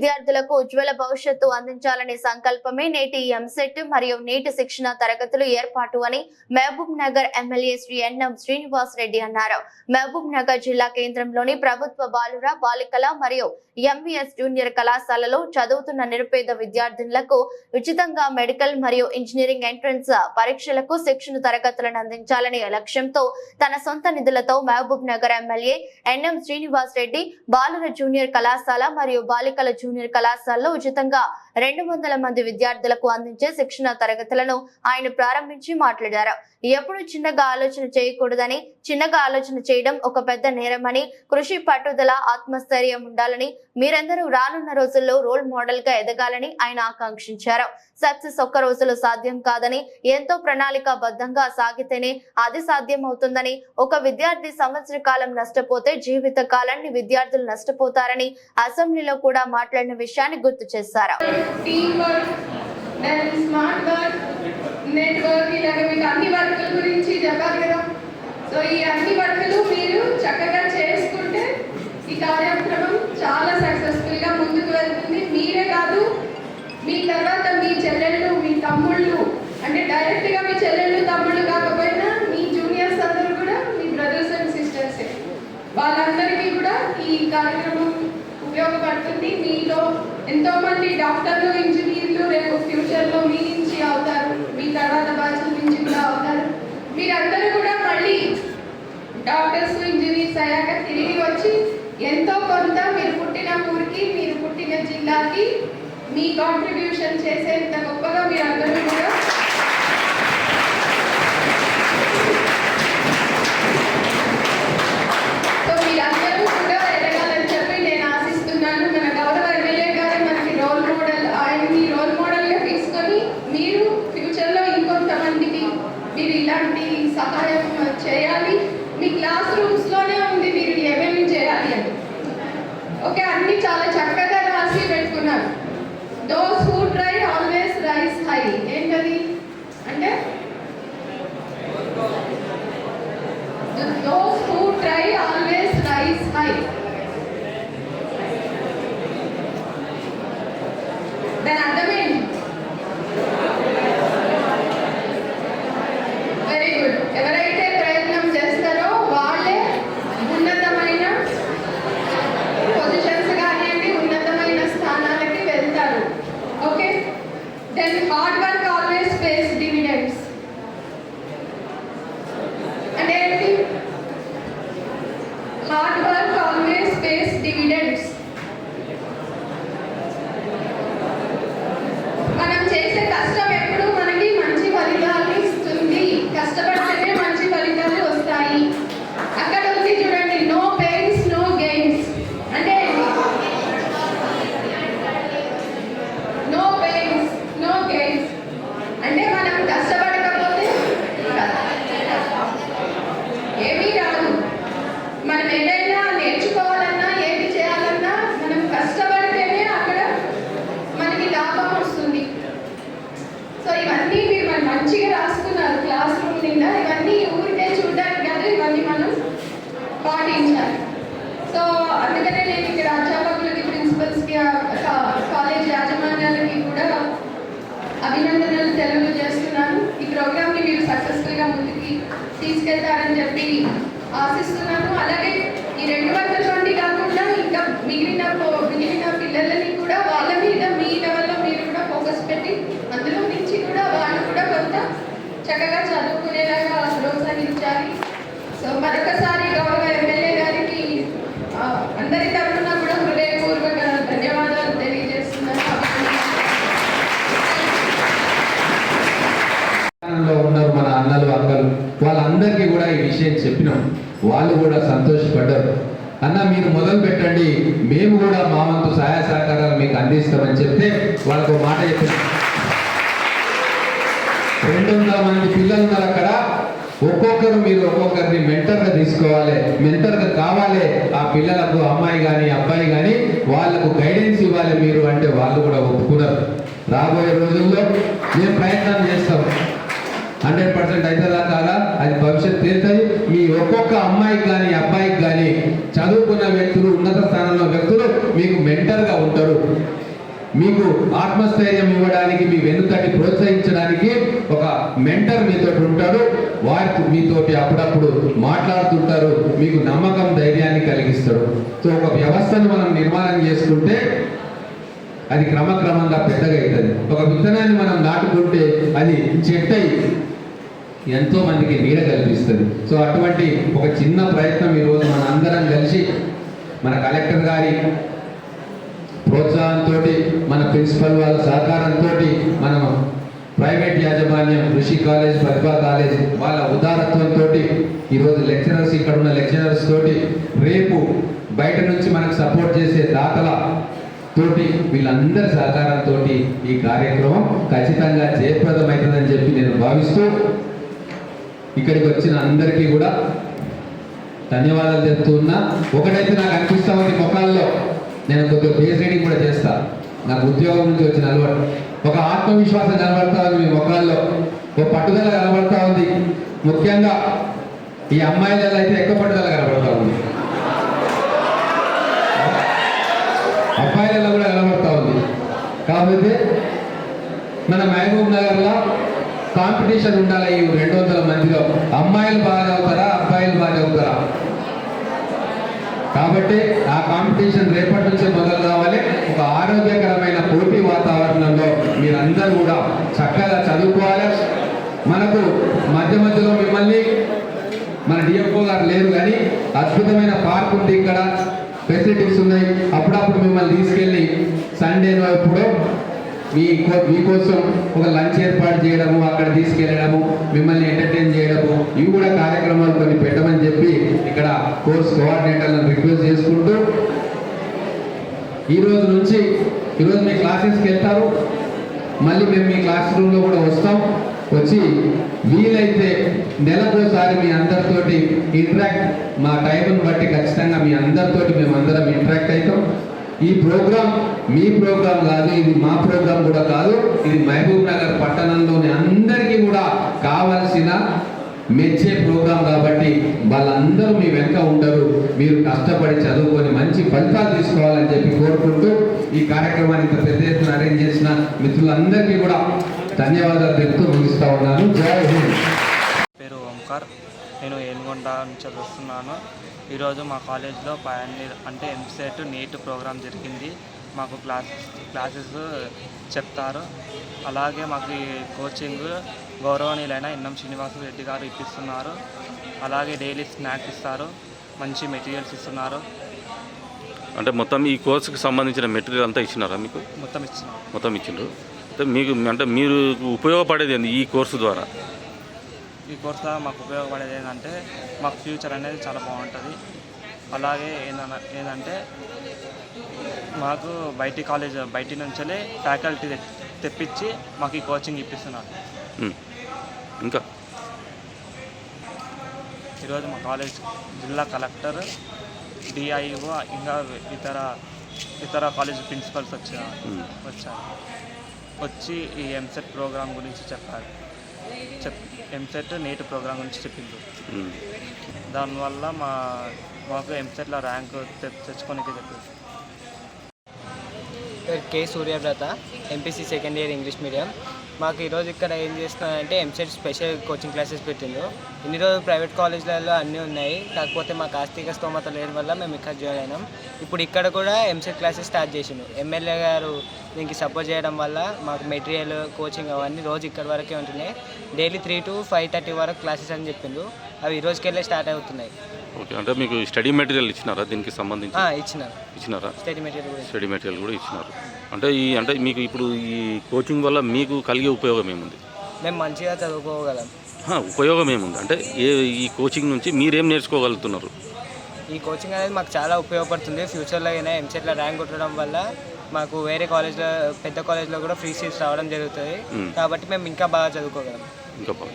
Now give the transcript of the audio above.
విద్యార్థులకు ఉజ్వల భవిష్యత్తు అందించాలనే సంకల్పమే నేటి ఎంసెట్ మరియు నీటి శిక్షణ తరగతులు ఏర్పాటు అని మహబూబ్ నగర్ ఎమ్మెల్యే శ్రీ ఎన్ఎం శ్రీనివాస్ రెడ్డి అన్నారు. మహబూబ్ నగర్ జిల్లా కేంద్రంలోని ప్రభుత్వ బాలుర బాలికల మరియు ఎంవీఎస్ జూనియర్ కళాశాలలో చదువుతున్న నిరుపేద విద్యార్థినులకు ఉచితంగా మెడికల్ మరియు ఇంజనీరింగ్ ఎంట్రన్స్ పరీక్షలకు శిక్షణ తరగతులను అందించాలనే లక్ష్యంతో తన సొంత నిధులతో మహబూబ్ నగర్ ఎమ్మెల్యే ఎన్ఎం శ్రీనివాస్ రెడ్డి బాలుర జూనియర్ కళాశాల మరియు బాలికల జూనియర్ కళాశాలలో ఉచితంగా రెండు వందల మంది విద్యార్థులకు అందించే శిక్షణ తరగతులను ఆయన ప్రారంభించి మాట్లాడారు. ఎప్పుడు చిన్నగా ఆలోచన చేయకూడదని చిన్నగా ఆలోచన చేయడం ఒక పెద్ద నేరమని కృషి పట్టుదల ఆత్మస్థైర్యం ఉండాలని మీరందరూ రానున్న రోజుల్లో రోల్ మోడల్గా ఎదగాలని ఆయన ఆకాంక్షించారు. సక్సెస్ ఒక్క రోజులో సాధ్యం కాదని ఎంతో ప్రణాళికాబద్ధంగా సాగితేనే అది సాధ్యం అవుతుందని ఒక విద్యార్థి సంవత్సర కాలం నష్టపోతే జీవిత కాలాన్ని విద్యార్థులు నష్టపోతారని అసెంబ్లీలో కూడా మాట్లాడిన విషయాన్ని గుర్తు చేశారు. Team work then smart work network ఇలాగ మీకు అన్ని వర్కుల గురించి చెప్పాలి కదా. సో ఈ అన్ని వర్కులు మీరు చక్కగా చేసుకుంటే ఈ కార్యక్రమం చాలా సక్సెస్ఫుల్గా ముందుకు వెళ్తుంది. మీరే కాదు మీ తర్వాత మీ చెల్లెళ్ళు మీ తమ్ముళ్ళు అంటే డైరెక్ట్గా మీ చెల్లెళ్ళు తమ్ముళ్ళు కాకపోయినా మీ జూనియర్స్ అందరూ కూడా మీ బ్రదర్స్ అండ్ సిస్టర్సే వాళ్ళందరికీ కూడా ఈ కార్యక్రమం ఉపయోగపడుతుంది. మీలో ఎంతో మంది డాక్టర్లు ఇంజనీర్లు రేపు ఫ్యూచర్లో మీ నుంచి అవుతారు. మీ తర్వాత బాధ్యత నుంచి కూడా అవుతారు. మీరందరూ కూడా మళ్ళీ డాక్టర్స్ ఇంజనీర్స్ అయ్యాక తిరిగి వచ్చి ఎంతో కొంత మీరు పుట్టిన ఊరికి మీరు పుట్టిన జిల్లాకి మీ కాంట్రిబ్యూషన్ చేసేంత గొప్పగా మీరందరూ కూడా సో మీరందరూ కూడా ఎదగాలని చెప్పి నేను ఆశిస్తున్నాను మన గౌరవ ఎమ్మెల్యే గారే మనకి రోల్ మోడల్ ఆయన్ని రోల్ మోడల్గా తీసుకొని మీరు ఫ్యూచర్లో ఇంకొంతమందికి మీరు ఇలాంటి సహాయం చేయాలి. మీ క్లాస్ రూమ్స్లోనే ఉంది మీరు ఏమేమి చేయాలి అని. ఓకే అన్ని చాలా చక్కగా రాసి పెట్టుకున్నారు. Those who try always rise high ఏంటది? అంటే those who try always rise high దాని అర్థమేంటి వెరీ గుడ్ ఎవరైతే ప్రయత్నం చేస్తారో వాళ్ళే ఉన్నతమైన పొజిషన్స్ కానివ్వండి ఉన్నతమైన స్థానాలకి వెళ్తారు okay then hard work always pays dividends అంటే ఏంటి hard work always pays dividends మనం చేసే కష్టం ఎప్పుడు మనకి మంచి ఫలితాలు ఇస్తుంది కష్టపడితేనే మంచి ఫలితాలు వస్తాయి అక్కడ ఉంది చూడండి నో పెయిన్స్ నో గెయిన్స్ అంటే నో పెయిన్స్ నో గెయిన్స్ అంటే మనం కష్టపడకపోతే ఏమీ రాదు మనం ఏదైనా నేర్చుకోవాలన్నా ఏది చేయాలన్నా మనం కష్టపడితేనే అక్కడ మనకి లాభం వస్తుంది సో మంచిగా రాసుకున్నారు క్లాస్ రూమ్ నిండా. ఇవన్నీ ఊరికే చూడడానికి కాదు ఇవన్నీ మనం పాటించాలి. సో అందుకనే నేను ఇక్కడ అధ్యాపకులకి ప్రిన్సిపల్స్కి కాలేజ్ యాజమాన్యాలకి కూడా అభినందనలు తెలియజేస్తున్నాను. ఈ ప్రోగ్రామ్ని మీరు సక్సెస్ఫుల్గా ముందుకి తీసుకెళ్తారని చెప్పి ఆశిస్తున్నాను. అలాగే ఈ రెండు వందల మంది కాకుండా ఇంకా మిగిలిన పో- మిగిలిన పిల్లలని కూడా వాళ్ళ మీద మీ లెవెల్లో మీరు కూడా ఫోకస్ పెట్టి అందులో నుంచి కూడా వాళ్ళు కూడా కొంత చక్కగా చదువుకునేలాగా ప్రోత్సహించాలి. సో మరొకసారి గౌరవ ఎమ్మెల్యే గారికి అందరి తరఫున కూడా హృదయపూర్వక ధన్యవాదాలు తెలియజేస్తున్నాను. ఉన్నారు మన అన్నలు అక్కలు. వాళ్ళందరికీ కూడా ఈ విషయం చెప్పినాం. వాళ్ళు కూడా సంతోషపడ్డారు. అన్న మీరు మొదలు పెట్టండి. మేము కూడా మా వంతు సహాయ సహకారాలు మీకు అందిస్తామని చెప్తే వాళ్ళకు మాట చెప్పిన. రెండు వందల మంది పిల్లలు ఉన్నారు అక్కడ? ఒక్కొక్కరు మీరు ఒక్కొక్కరిని మెంటర్గా తీసుకోవాలి మెంటర్గా కావాలి. ఆ పిల్లలకు అమ్మాయి కానీ అబ్బాయి కానీ వాళ్ళకు గైడెన్స్ ఇవ్వాలి మీరు అంటే వాళ్ళు కూడా ఒప్పుకున్నారు. రాబోయే రోజుల్లో మేము ప్రయత్నం చేస్తాం. హండ్రెడ్ పర్సెంట్ అవుతుందా కాదా? అది భవిష్యత్ తేలుతుంది మీ ఒక్కొక్క అమ్మాయికి కానీ అబ్బాయికి కానీ చదువుకున్న వ్యక్తులు ఉన్నత స్థానంలో వ్యక్తులు మీకు మెంటర్గా ఉంటారు. మీకు ఆత్మస్థైర్యం ఇవ్వడానికి మీ వెనుకటి ప్రోత్సహించడానికి ఒక మెంటర్ మీతో ఉంటాడు. వారి మీతోటి అప్పుడప్పుడు మాట్లాడుతుంటారు. మీకు నమ్మకం ధైర్యాన్ని కలిగిస్తాడు. సో ఒక వ్యవస్థను మనం నిర్మాణం చేసుకుంటే అది క్రమక్రమంగా పెద్దగా అవుతుంది. ఒక విత్తనాన్ని మనం నాటుకుంటే అది చెట్టై ఎంతో మందికి నీడ కల్పిస్తుంది. సో అటువంటి ఒక చిన్న ప్రయత్నం ఈరోజు మన అందరం కలిసి మన కలెక్టర్ గారి ప్రోత్సాహంతో మన ప్రిన్సిపల్ వాళ్ళ సహకారంతో మనం ప్రైవేట్ యాజమాన్యం కృషి కాలేజ్ ప్రతిభా కాలేజ్ వాళ్ళ ఉదారత్వంతో ఈరోజు లెక్చరర్స్ ఇక్కడ ఉన్న లెక్చరర్స్ తోటి రేపు బయట నుంచి మనకు సపోర్ట్ చేసే దాతల తోటి వీళ్ళందరి సహకారంతో ఈ కార్యక్రమం ఖచ్చితంగా జయప్రదమవుతుందని చెప్పి నేను భావిస్తూ ఇక్కడికి వచ్చిన అందరికీ కూడా ధన్యవాదాలు చెప్తూ ఉన్నా ఒకటైతే నాకు అనిపిస్తా ఉంది ముఖాల్లో. నేను కొద్దిగా ఫేస్ రీడింగ్ కూడా చేస్తా. నాకు ఉద్యోగం నుంచి వచ్చిన అలవాటు. ఒక ఆత్మవిశ్వాసం కనబడతా ఉంది మీ ముఖాల్లో. ఒక పట్టుదల కనబడతా ఉంది. ముఖ్యంగా ఈ అమ్మాయిలలో అయితే ఎక్కువ పట్టుదల కనబడతా ఉంది. అబ్బాయిలలో కూడా కనబడతా ఉంది. కాకపోతే మన మహబూబ్ నగర్లో కాంపిటీషన్ ఉండాలి ఈ రెండు వందల మందిలో. అమ్మాయిలు బాగా చదువుతారా అబ్బాయిలు బాగా చదువుతారా? కాబట్టి ఆ కాంపిటీషన్ రేపటి నుంచే మొదలు కావాలి. ఒక ఆరోగ్యకరమైన పోటీ వాతావరణంలో మీరందరూ కూడా చక్కగా చదువుకోవాలి. మనకు మధ్య మధ్యలో మిమ్మల్ని మన డిఎఫ్ఓ గారు లేరు కానీ అద్భుతమైన పార్క్ ఉంది ఇక్కడ. ఫెసిలిటీస్ ఉన్నాయి. అప్పుడప్పుడు మిమ్మల్ని తీసుకెళ్ళి సండే ఎప్పుడో మీ మీకోసం ఒక లంచ్ ఏర్పాటు చేయడము అక్కడ తీసుకెళ్ళడము మిమ్మల్ని ఎంటర్టైన్ చేయడము ఇవి కూడా కార్యక్రమాలు కొన్ని పెట్టమని చెప్పి ఇక్కడ కోర్స్ కోఆర్డినేటర్లను రిక్వెస్ట్ చేసుకుంటూ ఈరోజు నుంచి ఈరోజు మీ క్లాసెస్కి వెళ్తారు. మళ్ళీ మేము మీ క్లాస్ రూమ్లో కూడా వస్తాం. వచ్చి వీలైతే నెలకోసారి మీ అందరితోటి ఇంటరాక్ట్ మా టైంను బట్టి ఖచ్చితంగా మీ అందరితోటి మేము అందరం ఇంటరాక్ట్ అవుతాం. ఈ ప్రోగ్రామ్ మీ ప్రోగ్రామ్ కాదు ఇది మా ప్రోగ్రామ్ కూడా కాదు. ఇది మహబూబ్ నగర్ పట్టణంలోని అందరికీ కూడా కావాల్సిన మెచ్చే ప్రోగ్రాం కాబట్టి వాళ్ళందరూ మీ వెనక ఉండరు. మీరు కష్టపడి చదువుకొని మంచి ఫలితాలు తీసుకోవాలని చెప్పి కోరుకుంటూ ఈ కార్యక్రమాన్ని ఇంత పెద్ద ఎత్తున అరేంజ్ చేసిన మిత్రులందరికీ కూడా ధన్యవాదాలు తెలుపుతూ ముగిస్తా ఉన్నాను. జై హింద్. పేరు ఓంకార్. నేను ఏనుగొండ నుంచి వస్తున్నాను. ఈరోజు మా కాలేజ్లో పయనీర్ అంటే ఎంసెట్ నీట్ ప్రోగ్రాం జరిగింది. మాకు క్లాస్ క్లాసెస్ చెప్తారు. అలాగే మాకు ఈ కోచింగ్ గౌరవనీయులైన ఇన్నం శ్రీనివాస రెడ్డి గారు ఇప్పిస్తున్నారు. అలాగే డైలీ స్నాక్స్ ఇస్తారు. మంచి మెటీరియల్స్ ఇస్తున్నారు. అంటే మొత్తం ఈ కోర్సుకి సంబంధించిన మెటీరియల్ అంతా ఇచ్చినారా మీకు? మొత్తం ఇస్తున్నారు మొత్తం ఇచ్చిండ్రు. అంటే మీకు అంటే మీరు ఉపయోగపడేది ఏంది ఈ కోర్సు ద్వారా? ఈ కోర్స్ ద్వారా మాకు ఉపయోగపడేది ఏంటంటే మాకు ఫ్యూచర్ అనేది చాలా బాగుంటుంది. అలాగే ఏంటంటే మాకు బయటి కాలేజ్ బయటి నుంచి ఫ్యాకల్టీ తెప్పించి మాకు ఈ కోచింగ్ ఇప్పిస్తున్నారు. ఇంకా ఈరోజు మా కాలేజ్ జిల్లా కలెక్టర్ డిఐఓ ఇంకా ఇతర ఇతర కాలేజ్ ప్రిన్సిపల్స్ వచ్చారు ఉమ్. వచ్చారు వచ్చి ఈ ఎంసెట్ ప్రోగ్రామ్ గురించి చెప్పారు చెప్ ఎంసెట్ నీట్ ప్రోగ్రామ్ గురించి చెప్పింది. దానివల్ల మా మాకు ఎంసెట్లో ర్యాంక్ తెచ్చుకోనికి చెప్పింది K Suryavrata MPC second year English medium. మాకు ఈరోజు ఇక్కడ ఏం చేస్తున్నారంటే ఎంసెట్ స్పెషల్ కోచింగ్ క్లాసెస్ పెట్టిండు ఇన్ని రోజులు ప్రైవేట్ కాలేజ్లలో అన్నీ ఉన్నాయి. కాకపోతే మాకు ఆస్తిక స్తోమత లేని వల్ల మేము ఇక్కడ జాయిన్ అయినాం. ఇప్పుడు ఇక్కడ కూడా ఎంసెట్ క్లాసెస్ స్టార్ట్ చేసిండు ఎమ్మెల్యే గారు దీనికి సపోర్ట్ చేయడం వల్ల మాకు మెటీరియల్ కోచింగ్ అవన్నీ రోజు ఇక్కడ వరకే ఉంటున్నాయి. Daily three to five thirty వరకు క్లాసెస్ అని చెప్పిండు అవి ఈ రోజుకెళ్ళే స్టార్ట్ అవుతున్నాయి. ఓకే. అంటే మీకు స్టడీ మెటీరియల్ ఇచ్చినారా దీనికి సంబంధించి? ఇచ్చినారు. ఇచ్చినారా? స్టడీ మెటీరియల్ కూడా స్టడీ మెటీరియల్ కూడా ఇచ్చినారు. అంటే ఈ అంటే మీకు ఇప్పుడు ఈ కోచింగ్ వల్ల మీకు కలిగే ఉపయోగం ఏముంది? మేము మంచిగా చదువుకోగలం. ఉపయోగం ఏముంది? అంటే ఏ ఈ కోచింగ్ నుంచి మీరేం నేర్చుకోగలుగుతున్నారు? ఈ కోచింగ్ అనేది మాకు చాలా ఉపయోగపడుతుంది. ఫ్యూచర్లో అయినా ఎంసెట్లో ర్యాంక్ కొట్టడం వల్ల మాకు వేరే కాలేజ్లో పెద్ద కాలేజ్లో కూడా ఫ్రీ సీట్స్ రావడం జరుగుతుంది. కాబట్టి మేము ఇంకా బాగా చదువుకోగలం. ఇంకా బాగా.